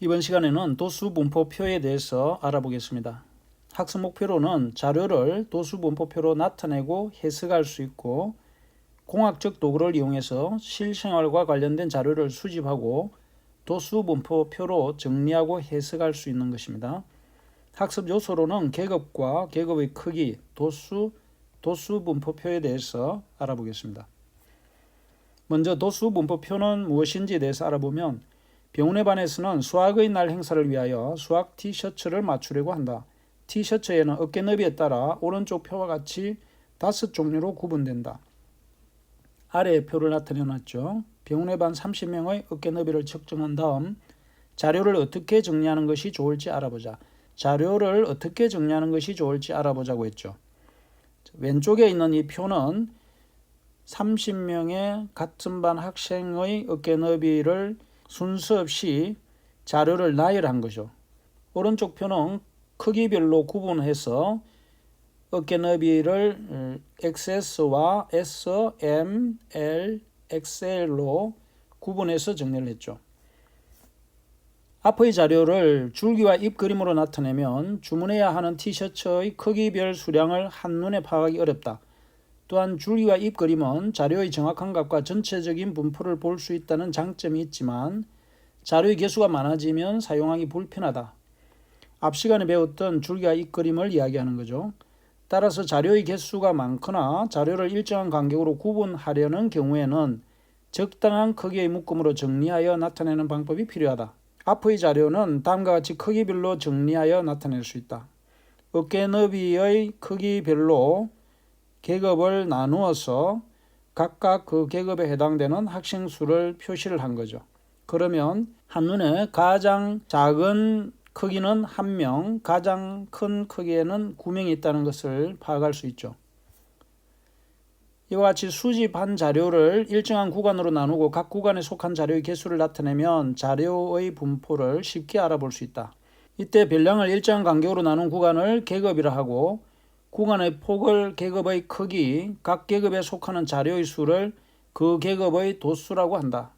이번 시간에는 도수 분포표에 대해서 알아보겠습니다. 학습 목표로는 자료를 도수 분포표로 나타내고 해석할 수 있고 공학적 도구를 이용해서 실생활과 관련된 자료를 수집하고 도수 분포표로 정리하고 해석할 수 있는 것입니다. 학습 요소로는 계급과 계급의 크기, 도수, 도수 분포표에 대해서 알아보겠습니다. 먼저 도수 분포표는 무엇인지에 대해서 알아보면 병원의 반에서는 수학의 날 행사를 위하여 수학 티셔츠를 맞추려고 한다. 티셔츠에는 어깨 너비에 따라 오른쪽 표와 같이 다섯 종류로 구분된다. 아래의 표를 나타내 놨죠. 병원의 반 30명의 어깨 너비를 측정한 다음 자료를 어떻게 정리하는 것이 좋을지 알아보자. 자료를 어떻게 정리하는 것이 좋을지 알아보자고 했죠. 왼쪽에 있는 이 표는 30명의 같은 반 학생의 어깨 너비를 순서 없이 자료를 나열한 거죠. 오른쪽 표는 크기별로 구분해서 어깨 너비를 XS와 S, M, L, XL로 구분해서 정리를 했죠. 앞의 자료를 줄기와 잎 그림으로 나타내면 주문해야 하는 티셔츠의 크기별 수량을 한눈에 파악하기 어렵다. 또한 줄기와 잎 그림은 자료의 정확한 값과 전체적인 분포를 볼 수 있다는 장점이 있지만 자료의 개수가 많아지면 사용하기 불편하다. 앞 시간에 배웠던 줄기와 잎 그림을 이야기하는 거죠. 따라서 자료의 개수가 많거나 자료를 일정한 간격으로 구분하려는 경우에는 적당한 크기의 묶음으로 정리하여 나타내는 방법이 필요하다. 앞의 자료는 다음과 같이 크기별로 정리하여 나타낼 수 있다. 어깨 너비의 크기별로 계급을 나누어서 각각 그 계급에 해당되는 학생 수를 표시를 한 거죠. 그러면 한눈에 가장 작은 크기는 한 명, 가장 큰 크기에는 9명이 있다는 것을 파악할 수 있죠. 이와 같이 수집한 자료를 일정한 구간으로 나누고 각 구간에 속한 자료의 개수를 나타내면 자료의 분포를 쉽게 알아볼 수 있다. 이때 별량을 일정한 간격으로 나눈 구간을 계급이라 하고 구간의 폭을 계급의 크기, 각 계급에 속하는 자료의 수를 그 계급의 도수라고 한다.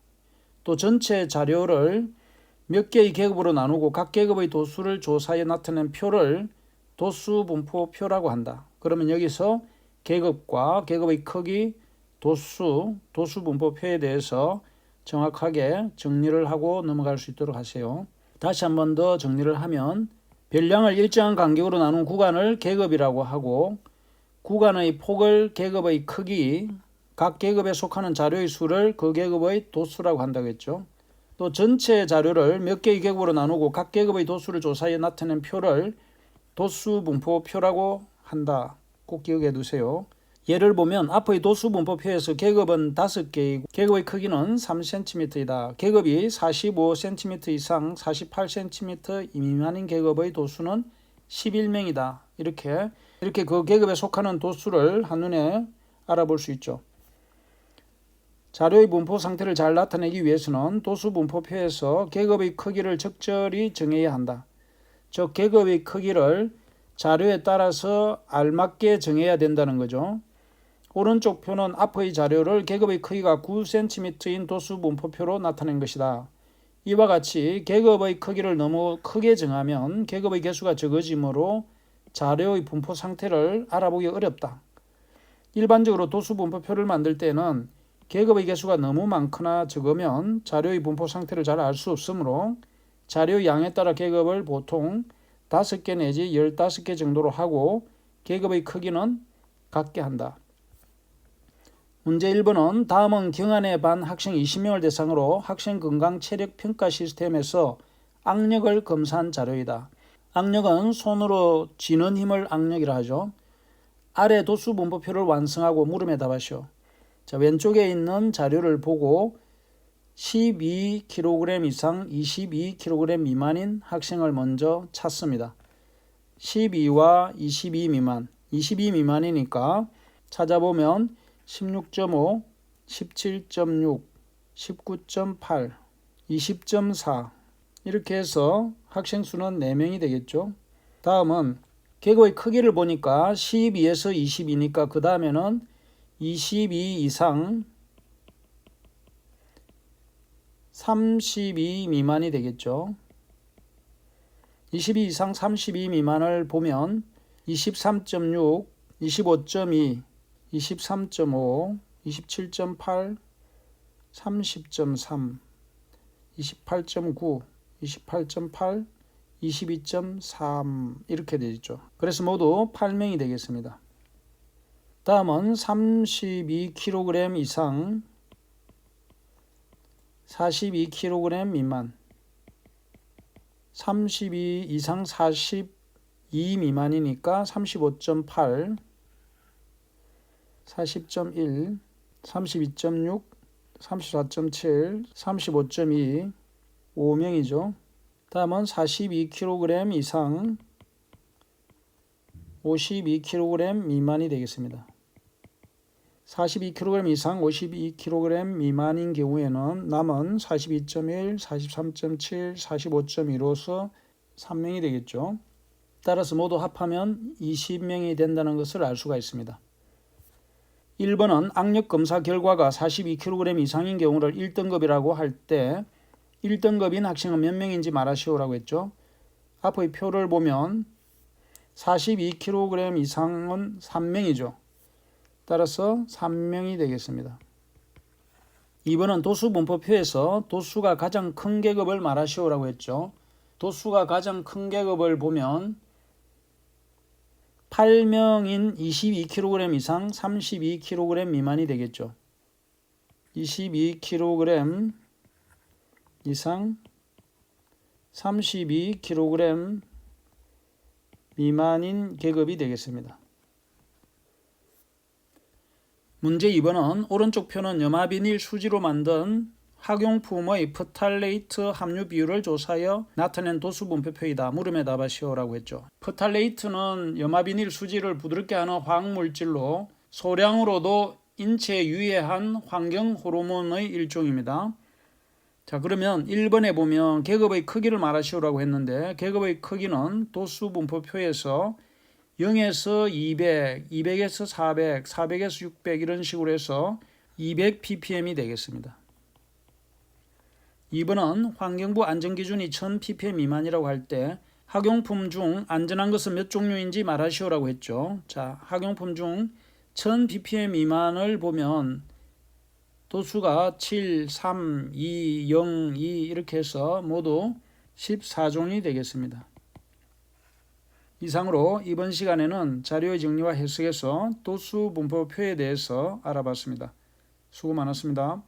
또 전체 자료를 몇 개의 계급으로 나누고 각 계급의 도수를 조사해 나타낸 표를 도수 분포표라고 한다. 그러면 여기서 계급과 계급의 크기, 도수, 도수 분포표에 대해서 정확하게 정리를 하고 넘어갈 수 있도록 하세요. 다시 한 번 더 정리를 하면 별량을 일정한 간격으로 나눈 구간을 계급이라고 하고 구간의 폭을 계급의 크기, 각 계급에 속하는 자료의 수를 그 계급의 도수라고 한다고 했죠. 또 전체 자료를 몇 개의 계급으로 나누고 각 계급의 도수를 조사해 나타낸 표를 도수 분포표라고 한다. 꼭 기억해 두세요. 예를 보면 앞의 도수 분포표에서 계급은 5개이고 계급의 크기는 3cm이다. 계급이 45cm 이상 48cm 미만인 계급의 도수는 11명이다. 이렇게 이렇게 그 계급에 속하는 도수를 한눈에 알아볼 수 있죠. 자료의 분포 상태를 잘 나타내기 위해서는 도수 분포표에서 계급의 크기를 적절히 정해야 한다. 즉 계급의 크기를 자료에 따라서 알맞게 정해야 된다는 거죠. 오른쪽 표는 앞의 자료를 계급의 크기가 9cm인 도수 분포표로 나타낸 것이다. 이와 같이 계급의 크기를 너무 크게 정하면 계급의 개수가 적어지므로 자료의 분포 상태를 알아보기 어렵다. 일반적으로 도수 분포표를 만들 때는 계급의 개수가 너무 많거나 적으면 자료의 분포 상태를 잘 알 수 없으므로 자료 양에 따라 계급을 보통 5개 내지 15개 정도로 하고 계급의 크기는 같게 한다. 문제 1번은 다음은 경안의 반 학생 20명을 대상으로 학생 건강 체력 평가 시스템에서 악력을 검사한 자료이다. 악력은 손으로 쥐는 힘을 악력이라 하죠. 아래 도수 분포표를 완성하고 물음에 답하시오. 자, 왼쪽에 있는 자료를 보고 12kg 이상 22kg 미만인 학생을 먼저 찾습니다. 12와 22 미만, 22 미만이니까 찾아보면 16.5, 17.6, 19.8, 20.4 이렇게 해서 학생 수는 4명이 되겠죠. 다음은 계급의 크기를 보니까 12에서 22니까 그 다음에는 22 이상 32 미만이 되겠죠. 22 이상 32 미만을 보면 23.6, 25.2, 23.5, 27.8, 30.3, 28.9, 28.8, 22.3 이렇게 되죠. 그래서 모두 8명이 되겠습니다. 다음은 32kg 이상 42kg 미만 32 이상 42 미만이니까 35.8 40.1 32.6 34.7 35.2 5명이죠. 다음은 42kg 이상 52kg 미만이 되겠습니다. 42kg 이상 52kg 미만인 경우에는 남은 42.1, 43.7, 45.1로서 3명이 되겠죠. 따라서 모두 합하면 20명이 된다는 것을 알 수가 있습니다. 1번은 악력 검사 결과가 42kg 이상인 경우를 1등급이라고 할 때 1등급인 학생은 몇 명인지 말하시오라고 했죠. 앞의 표를 보면 42kg 이상은 3명이죠. 따라서 3명이 되겠습니다. 2번은 도수 분포표에서 도수가 가장 큰 계급을 말하시오라고 했죠. 도수가 가장 큰 계급을 보면 8명인 22kg 이상 32kg 미만이 되겠죠. 22kg 이상 32kg 미만인 계급이 되겠습니다. 문제 2번은 오른쪽 표는 염화비닐 수지로 만든 학용품의 프탈레이트 함유 비율을 조사하여 나타낸 도수 분포표이다. 물음에 답하시오라고 했죠. 프탈레이트는 염화비닐 수지를 부드럽게 하는 화학물질로 소량으로도 인체에 유해한 환경 호르몬의 일종입니다. 자 그러면 1번에 보면 계급의 크기를 말하시오라고 했는데 계급의 크기는 도수 분포표에서 0에서 200, 200에서 400, 400에서 600 이런 식으로 해서 200 ppm이 되겠습니다. 2번은 환경부 안전기준이 1000 ppm 미만이라고 할 때 학용품 중 안전한 것은 몇 종류인지 말하시오라고 했죠. 자, 학용품 중 1000 ppm 미만을 보면 도수가 7, 3, 2, 0, 2 이렇게 해서 모두 14종이 되겠습니다. 이상으로 이번 시간에는 자료의 정리와 해석에서 도수 분포표에 대해서 알아봤습니다. 수고 많았습니다.